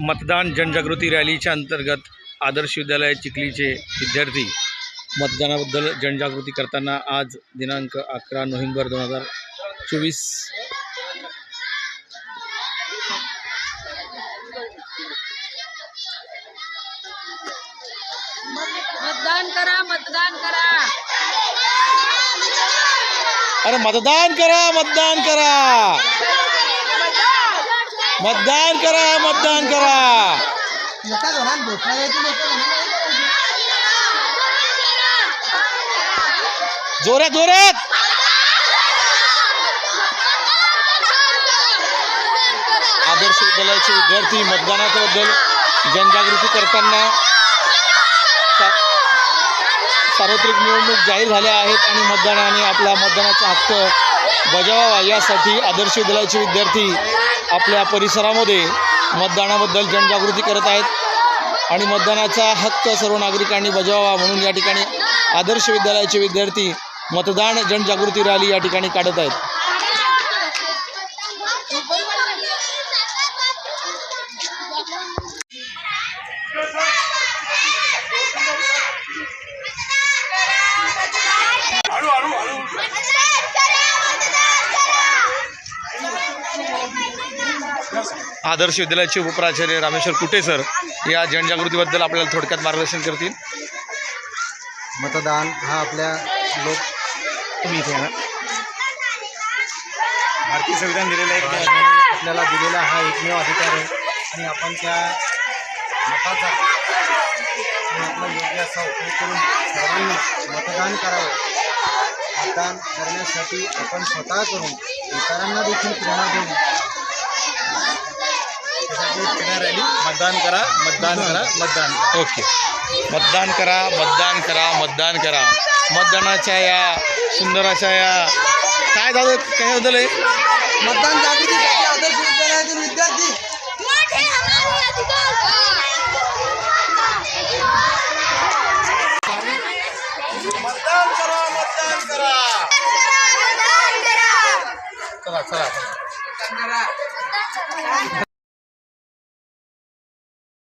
मतदान जनजागृती रॅलीच्या अंतर्गत आदर्श विद्यालय चिखलीचे विद्यार्थी मतदानाबद्दल जनजागृती करताना आज दिनांक अकरा नोव्हेंबर दोन हजार चोवीस. मतदान करा मतदान करा. अरे मतदान करा मतदान करा. मतदान करा मतदान करा. जोरात जोरात. आदर्श विद्यालयाचे विद्यार्थी मतदानाबद्दल जनजागृती करताना सार्वत्रिक निवडणूक जाहीर झाल्या आहेत आणि मतदानाने आपला मतदानाचा हक्क बजावावा यासाठी आदर्श विद्यालयाचे विद्यार्थी आपल्या परिसरामध्ये मतदानाबद्दल जनजागृती करत आहेत. आणि मतदानाचा हक्क सर्व नागरिकांनी बजावावा म्हणून या ठिकाणी आदर्श विद्यालयाचे विद्यार्थी मतदान जनजागृती रॅली या ठिकाणी काढत आहेत. आदर्श विद्यालयाचे उपप्राचार्य रामेश्वर कुटे सर या जनजागृतीबद्दल आपल्याला थोडक्यात मार्गदर्शन करतील. मतदान हा आपल्या लोक तुम्ही इथे येणार भारतीय संविधान दिलेला एक आपल्याला दिलेला हा एकमेव अधिकार आहे. आणि आपण त्या मताचा आपला योग्य असा उपयोग करून सर्वांनी मतदान करावं. मतदान करण्यासाठी आपण स्वतः करून इतरांना देखील प्रेरणा देऊन रॅली मतदान करा मतदान करा मतदान करा. ओके मतदान करा मतदान करा मतदान करा मतदानाच्या या सुंदर अशा या काय झालं काय झालं मतदान आदर्श विद्यालयातील विद्यार्थी मतदान करा मतदान करा चला चला